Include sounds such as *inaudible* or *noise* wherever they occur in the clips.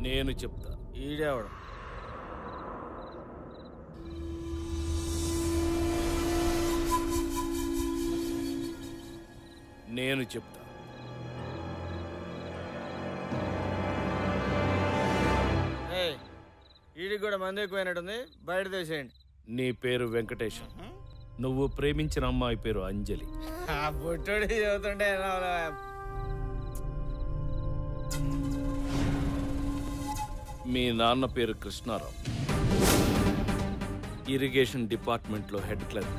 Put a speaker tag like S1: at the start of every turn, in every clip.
S1: నేను చెప్తా.
S2: ఈడేవాడు?
S1: నేను చెప్తా.
S2: ఈడికి కూడా మంది ఎక్కువైనట్టుంది. బయట తీసేయండి.
S1: నీ పేరు వెంకటేశం. నువ్వు ప్రేమించిన అమ్మాయి పేరు అంజలి.
S2: ఆ
S1: మీ నాన్న పేరు కృష్ణారావు. ఇరిగేషన్ డిపార్ట్మెంట్లో హెడ్ క్లర్క్.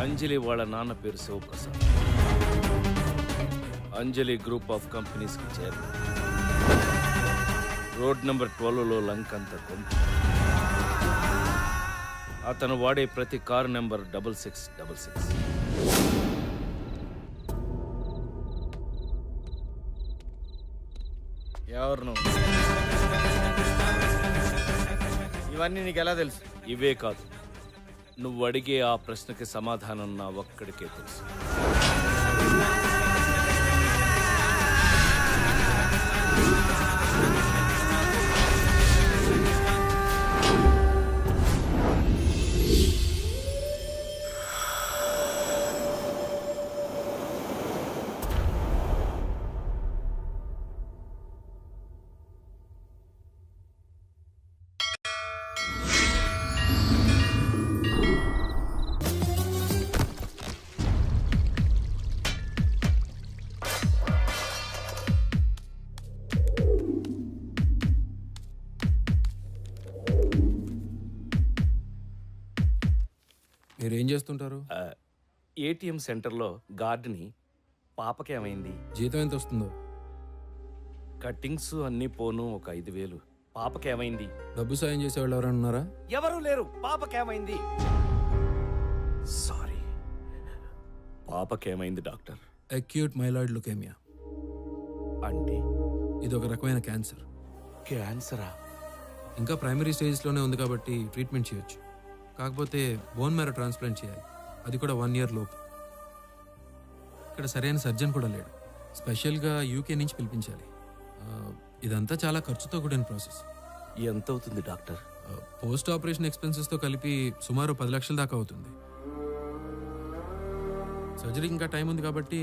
S1: అంజలి వాళ్ళ నాన్న పేరు శివప్రసాద్. అంజలి గ్రూప్ ఆఫ్ కంపెనీస్కి చైర్మన్. రోడ్ నెంబర్ ట్వెల్వ్లో లంకంత కొంత. అతను వాడే ప్రతి car number double six double six.
S2: ఎవరు నువ్వు ఇవన్నీ నీకు ఎలా తెలుసు?
S1: ఇవే కాదు. నువ్వు అడిగే ఆ ప్రశ్నకి సమాధానం నా ఒక్కడికే తెలుసు.
S3: మీరు ఏం చేస్తుంటారు
S1: ఏటీఎం సెంటర్లో గార్డ్ని పాపకేమైంది?
S3: జీతం ఎంత వస్తుందో?
S1: కట్టింగ్స్ అన్నీ పోను ఒక ఐదు వేలు. పాపకేమైంది?
S3: డబ్బు సాయం చేసేవాళ్ళు ఎవరైనా ఉన్నారా?
S1: ఎవరు లేరు. పాపకేమైంది? సారీ పాపకేమైంది డాక్టర్?
S3: అక్యూట్ మైలాయిడ్ లుకేమియా
S1: అంటే?
S3: ఇది ఒక రకమైన క్యాన్సర్.
S1: క్యాన్సరా?
S3: ఇంకా ప్రైమరీ స్టేజ్లోనే ఉంది కాబట్టి ట్రీట్మెంట్ చేయొచ్చు. కాకపోతే బోన్ మ్యారో ట్రాన్స్ప్లాంట్ చేయాలి. అది కూడా వన్ ఇయర్ లోపు. ఇక్కడ సరైన సర్జన్ కూడా లేడు. స్పెషల్గా యూకే నుంచి పిలిపించాలి. ఇదంతా చాలా ఖర్చుతో కూడిన ప్రాసెస్
S1: ఎంత అవుతుంది డాక్టర్?
S3: పోస్ట్ ఆపరేషన్ ఎక్స్పెన్సెస్తో కలిపి సుమారు పది లక్షల దాకా అవుతుంది. సర్జరీకి ఇంకా టైం ఉంది కాబట్టి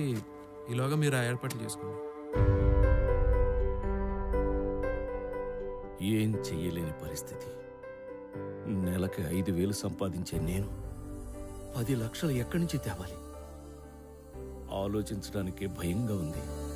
S3: ఈలోగా మీరు ఆ ఏర్పాట్లు చేసుకోండి.
S1: ఏం చెయ్యలేని పరిస్థితి. నెలకి ఐదు వేలు సంపాదించే నేను. పది లక్షలు ఎక్కడి నుంచి తేవాలి? ఆలోచించడానికే భయంగా ఉంది.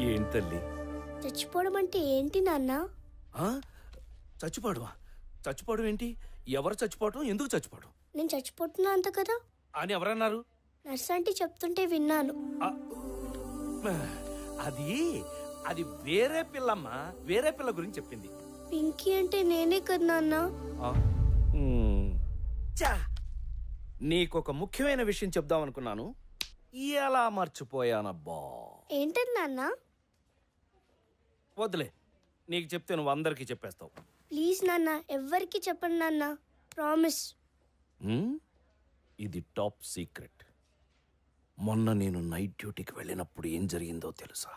S1: ఏం తల్లి?
S4: చచ్చిపోవడం అంటే ఏంటి నాన్న?
S1: ఆ? చచ్చిపోవడమా? చచ్చిపోవడం ఏంటి? ఎవరు చచ్చిపోవడం ఎందుకు చచ్చిపోవడం?
S4: నేను చచ్చిపోతున్నా అంత కదా?
S1: అని ఎవరన్నారు?
S4: నర్స్ అంటే చెప్తుంటే విన్నాను.
S1: ఆ, అది అది వేరే పిల్లమ్మా వేరే పిల్ల గురించి చెప్పింది.
S4: పింకీ అంటే నేనే కదా నాన్న.
S1: ఆ? మ్మ్. చా నీకొక ముఖ్యమైన విషయం చెప్దాం అనుకున్నాను ఎలా మర్చిపోయానబ్బా?
S4: ఏంటది నాన్న?
S1: వద్దులే. నీకు చెప్తే నువ్వు అందరికీ చెప్పేస్తావు.
S4: ప్లీజ్ నాన్న ఎవ్వరికి చెప్పండి నాన్న. ప్రామిస్?
S1: ఇది టాప్ సీక్రెట్. మొన్న నేను నైట్ డ్యూటీకి వెళ్ళినప్పుడు ఏం జరిగిందో తెలుసా?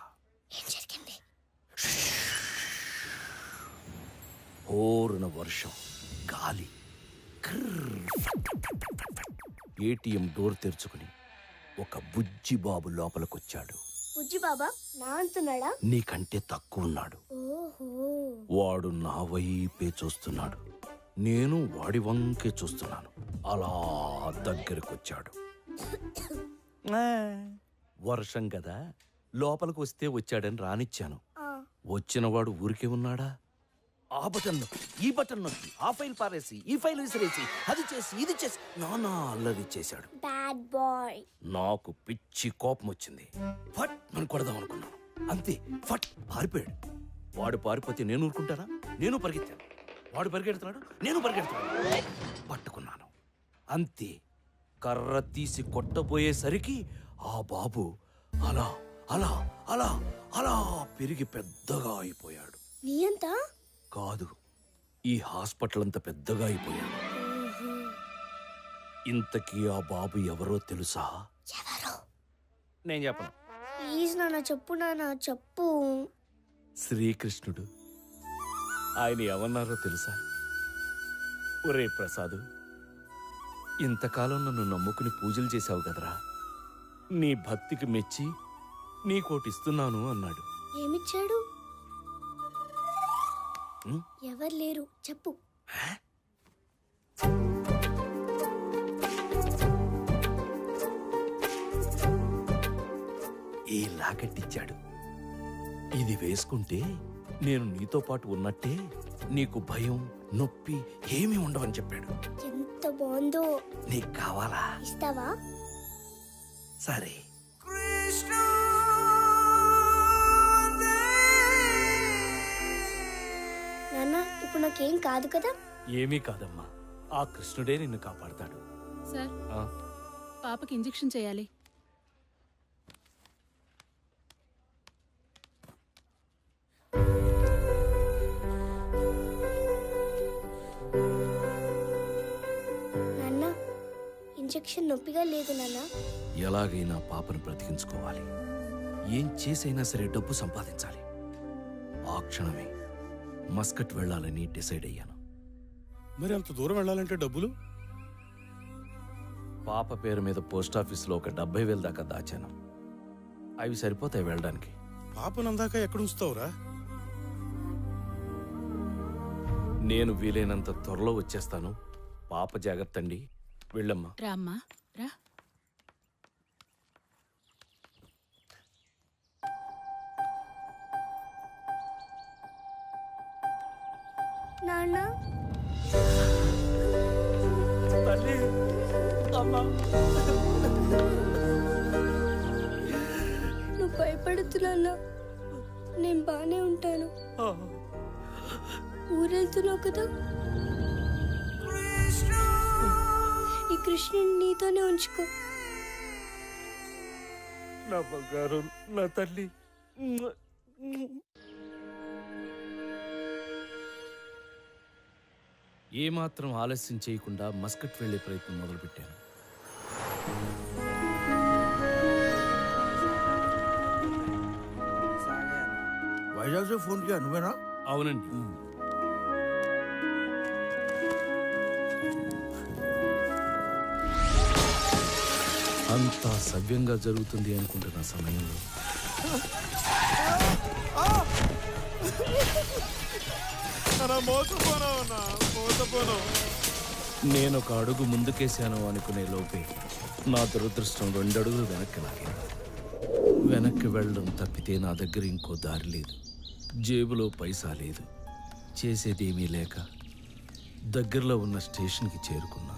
S4: ఏం జరిగింది?
S1: హోరున వర్షం గాలి. ఏటీఎం డోర్ తెరుచుకుని ఒక బుజ్జి బాబు లోపలికొచ్చాడు.
S4: బుజ్జి బాబా నా అంటున్నాడా?
S1: నీకంటే తక్కువ ఉన్నాడు
S4: ఓహో.
S1: వాడు నా వైపే చూస్తున్నాడు. నేను వాడి వంకే చూస్తున్నాను. అలా దగ్గరకొచ్చాడు. వర్షం కదా లోపలికి వస్తే వచ్చాడని రానిచ్చాను.
S4: ఆ,
S1: వచ్చినవాడు ఊరికే ఉన్నాడా? ఆ బటన్ నొక్కి ఈ బటన్ నొక్కి ఆ ఫైల్ పారేసి ఈ ఫైల్ విసిరేసి అది చేసి ఇది చేసి నానా అల్లరి చేశాడు.
S4: బ్యాడ్ బాయ్
S1: నాకు పిచ్చి కోపం వచ్చింది. ఫట్ మనం కొడదాం అనుకున్నాను. అంతే ఫట్ పారిపోయాడు. వాడు పారిపోతే నేను ఊరుకుంటానా? నేను పరిగెత్తాను. వాడు పరిగెడుతున్నాడు నేను పరిగెడుతున్నాను. పట్టుకున్నాను. అంతే కర్ర తీసి కొట్టబోయేసరికి ఆ బాబు అలా అలా అలా అలా పెరిగి పెద్దగా అయిపోయాడు.
S4: నీ అంతా?
S1: కాదు. ఈ హాస్పిటల్ అంత పెద్దగా అయిపోయాడు ఇంతకీ ఆ బాబు ఎవరో తెలుసా?
S4: ఎవరు?
S1: నేను చెప్పను.
S4: ప్లీజ్ నాన్న చెప్పు నాన్న చెప్పు.
S1: శ్రీకృష్ణుడు. ఆయన ఏమన్నారో తెలుసా? ఒరే ప్రసాదు ఇంతకాలం నన్ను నమ్ముకుని పూజలు చేశావు కదరా? నీ భక్తికి మెచ్చి నీకోటిస్తున్నాను అన్నాడు.
S4: ఏమిచ్చాడు? ఎవరు లేరు? చెప్పు.
S1: ఈ లాకెట్టిచ్చాడు ఇది వేసుకుంటే నేను నీతో పాటు ఉన్నట్టే నీకు భయం నొప్పి ఏమీ ఉండవని చెప్పాడు.
S4: ఎంత బాగుందో.
S1: నీకు కావాలా?
S4: ఇస్తావా?
S1: సరే.
S4: ఇప్పుడు నాకేం కాదు కదా?
S1: ఏమీ కాదమ్మా. ఆ కృష్ణుడే నిన్ను కాపాడతాడు.
S5: సార్
S1: ఆ,
S5: పాపకి ఇంజెక్షన్ చేయాలి.
S4: నాన్న ఇంజెక్షన్ నొప్పిగా లేదు నాన్న.
S1: ఎలాగైనా పాపను బ్రతికించుకోవాలి. ఏం చేసైనా సరే డబ్బు సంపాదించాలి. ఆ క్షణమే మస్కట్ వెళ్ళాలని డిసైడ్ అయ్యాను.
S6: మరి అంత దూరం వెళ్ళాలంటే డబ్బులు?
S1: పాప పేరు మీద పోస్ట్ ఆఫీస్లో ఒక డెబ్బై వేలు దాకా దాచాను. అవి సరిపోతాయి వెళ్ళడానికి.
S6: పాపనందాక ఎక్కడ ఉంచుతావురా?
S1: నేను వీలైనంత త్వరలో వచ్చేస్తాను. పాప జాగ్రత్త అండి వెళ్ళమ్మా.
S5: రా
S4: నాన్న? నువ్వు భయపడద్దు నాన్న. నేను బానే ఉంటాను. ఊరెళ్తున్నావు కదా? ఈ కృష్ణుని నీతోనే ఉంచుకో.
S1: నా బంగారు నా తల్లి. ఏమాత్రం ఆలస్యం చేయకుండా మస్కట్ వెళ్ళే ప్రయత్నం మొదలుపెట్టాను.
S7: వైజాగ్
S1: అవునండి. అంతా సవ్యంగా జరుగుతుంది అనుకుంటున్న సమయంలో. నేను ఒక అడుగు ముందుకేశాను అనుకునే లోపే నా దురదృష్టం రెండు అడుగులు వెనక్కి లాగింది వెనక్కి వెళ్ళడం తప్పితే నా దగ్గర ఇంకో దారి లేదు. జేబులో పైసా లేదు. చేసేదేమీ లేక దగ్గరలో ఉన్న స్టేషన్కి చేరుకున్నా.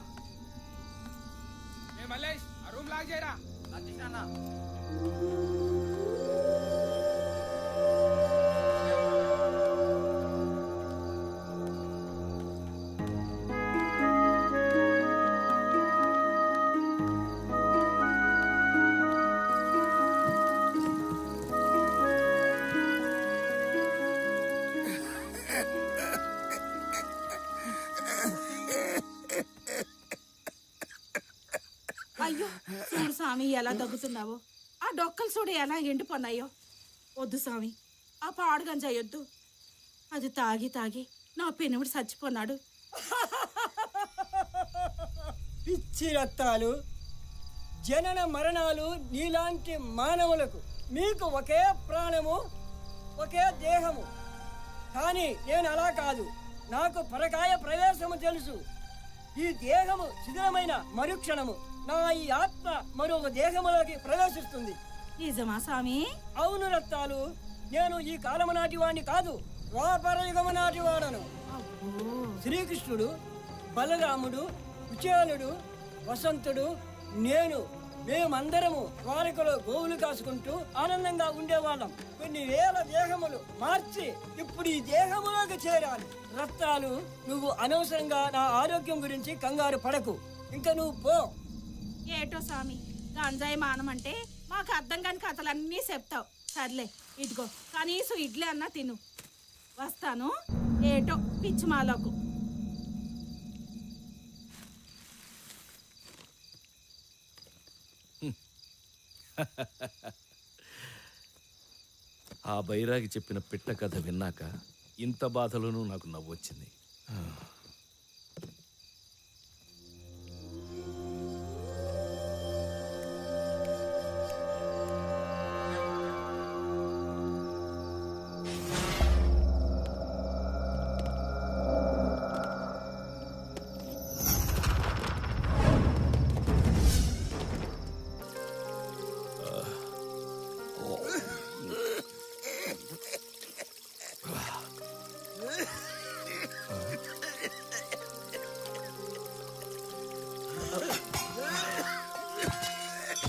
S8: అయ్యో చూడు స్వామి ఎలా దగ్గుతున్నావో ఆ డొక్కలు చూడు ఎలా ఎండిపోన్నాయో వద్దు స్వామి ఆ పాడుగం చేయొద్దు అది తాగి తాగి నా పెనుముడు చచ్చిపోన్నాడు
S9: పిచ్చి రక్తాలు జనన మరణాలు నీలాంటి మానవులకు మీకు ఒకే ప్రాణము ఒకే దేహము. కానీ నేను అలా కాదు నాకు పరకాయ ప్రవేశము తెలుసు. ఈ దేహము శిథిలమైన మరుక్షణము. నా ఈ ఆత్మ మరొక దేహములోకి ప్రవేశిస్తుంది.
S8: నిజమా స్వామి?
S9: అవును రక్తాలు నేను ఈ కాలము నాటి వాడిని కాదు ద్వాపర యుగము నాటి వాడను. శ్రీకృష్ణుడు బలరాముడు కుచేలుడు వసంతుడు నేను మేమందరము ద్వారకలో గోవులు కాసుకుంటూ ఆనందంగా ఉండేవాళ్ళం. కొన్ని వేల దేహములు మార్చి ఇప్పుడు ఈ దేహములోకి చేరాను రత్నాలు నువ్వు అనవసరంగా నా ఆరోగ్యం గురించి కంగారు పడకు. ఇంకా నువ్వు పో.
S8: ఏటో స్వామి గంజాయి మానమంటే మాకు అర్థం కాని కథలన్నీ చెప్తావు. సర్లే ఇదిగో కనీసం ఇడ్లీ అన్నా తిను. వస్తాను ఏటో పిచ్చి మాలకు. *laughs*
S1: ఆ బైరాగి చెప్పిన పిట్ట కథ విన్నాక ఇంత బాధలోనూ నాకు నవ్వొచ్చింది.